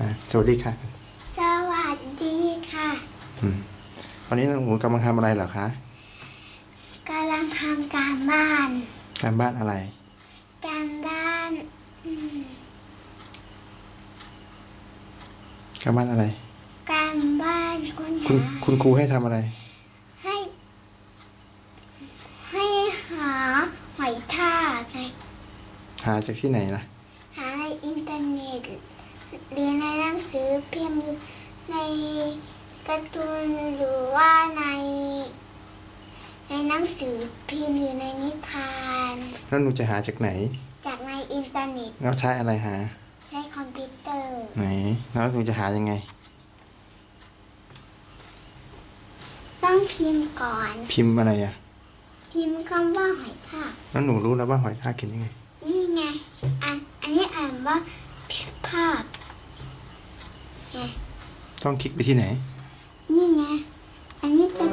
อะสวัสดีค่ะ สวัสดีค่ะอืมวันนี้น้องหมูกำลังทำอะไรเหรอคะกำลังทำการบ้าน การบ้านอะไร การบ้านอืมการบ้านอะไร การบ้านค้นคุณหาคุณครูให้ทำอะไร ให้ ให้หาหอยทากไงหาจากที่ไหนล่ะ หาในอินเทอร์เน็ต หรือในหนัง สือพิมพ์ในการ์ตูนหรือว่าใน ในหนังสือพิมพ์หรือในนิทาน แล้วหนูจะหาจากไหน จากในอินเทอร์เน็ต แล้วใช้อะไรหา ใช้คอมพิวเตอร์ ไหน แล้วหนูจะหายังไง ต้องพิมพ์ก่อน พิมพ์อะไรอะ พิมพ์คำว่าหอยทากแล้วหนูรู้แล้วว่าหอยทากเขียนยังไง นี่ไง อันอันนี้อ่านว่าภาพไง ต้องคลิกไปที่ไหน นี่ไง อันนี้จะ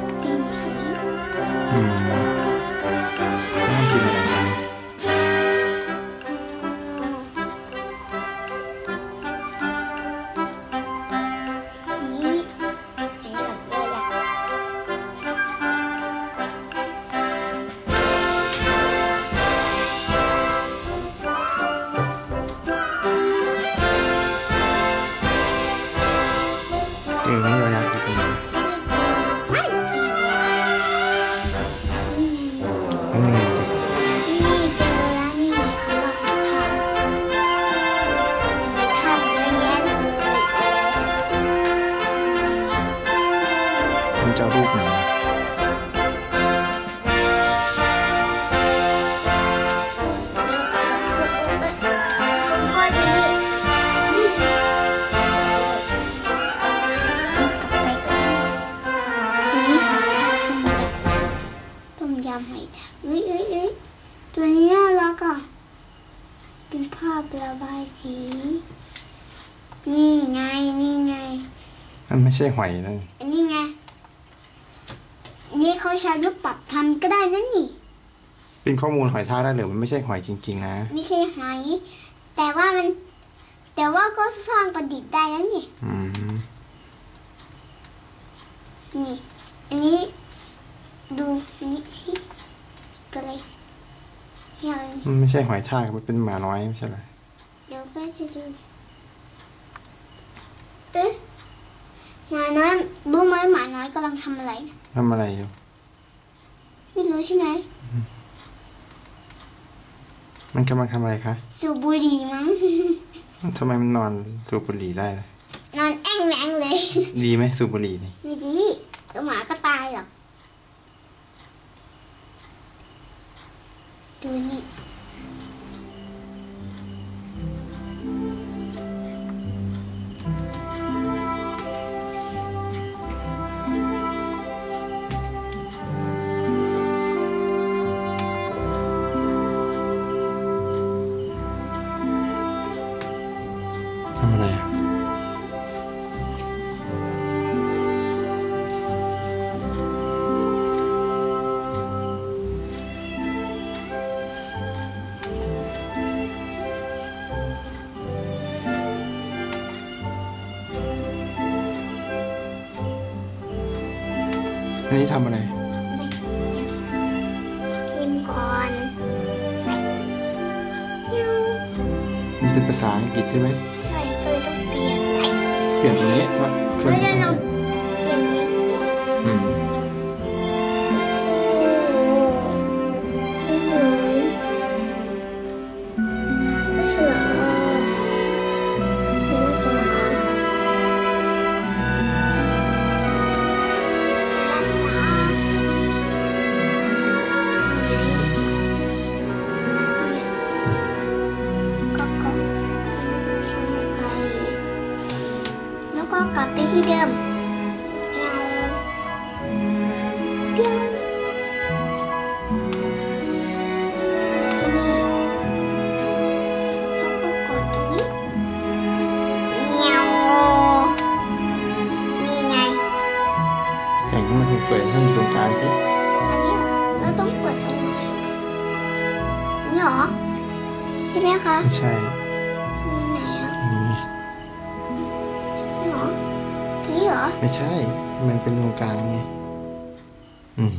มันจะเอารูปไหนพ่อดูนี่ต้มยำหอยทากเอ้ยเอ้ยเอ้ยตัวนี้น่ารักอะเป็นภาพระบายสี นี่ไง นี่ไง มันไม่ใช่หอยนะ อันนี้ไงนี่เขาใช้ลูกปัดทำก็ได้นั่นนี่ เป็นข้อมูลหอยทากได้หรือมันไม่ใช่หอยจริง ๆ นะ ไม่ใช่หอยแต่ว่ามัน แต่ว่าก็สร้างประดิษฐ์ได้แล้วนี่อืมนี่ อันนี้ดูอันนี้สิก็เลยเดี๋ยวมันไม่ใช่หอยทากมันเป็นหมาน้อยไม่ใช่เหรอเดี๋ยวก็จะดูเอ๊ะหมาน้อยรู้ไหมหมาน้อยกำลังทำอะไร ทำอะไรอยู่ ไม่รู้ใช่ไหม มันกำลังทำอะไรคะ สูบบุหรี่มั้ง ทำไมมันนอนสูบบุหรี่ได้ล่ะนอนแอ่งแมงเลย ดีไหมสูบบุหรี่นี่ไม่ดีเดี๋ยวหมาก็ตายหรอกดูนี่ นนี้ทำอะไรพิมพ์ก่อนไม่ยูมันเป็นภาษาอังกฤษใช่ไหมใช่เออต้องเปลี่ยนไปเปลี่ยนตรงนี้ว่าเพื่อนเดี๋ยวเราเปลี่ยนนี้อืม แล้วก็กลับไปที่เดิมเปียวเปียวทีนี้เขาก็กดตรงนี้เมียวนี่ไงแต่งให้มันสวยๆให้อยู่ตรงกลางสิอันนี้เหรอแล้วต้องกดตรงไหนนี่เหรอใช่ไหมคะไม่ใช่ ไม่ใช่ มันเป็นตรงกลางไง อืม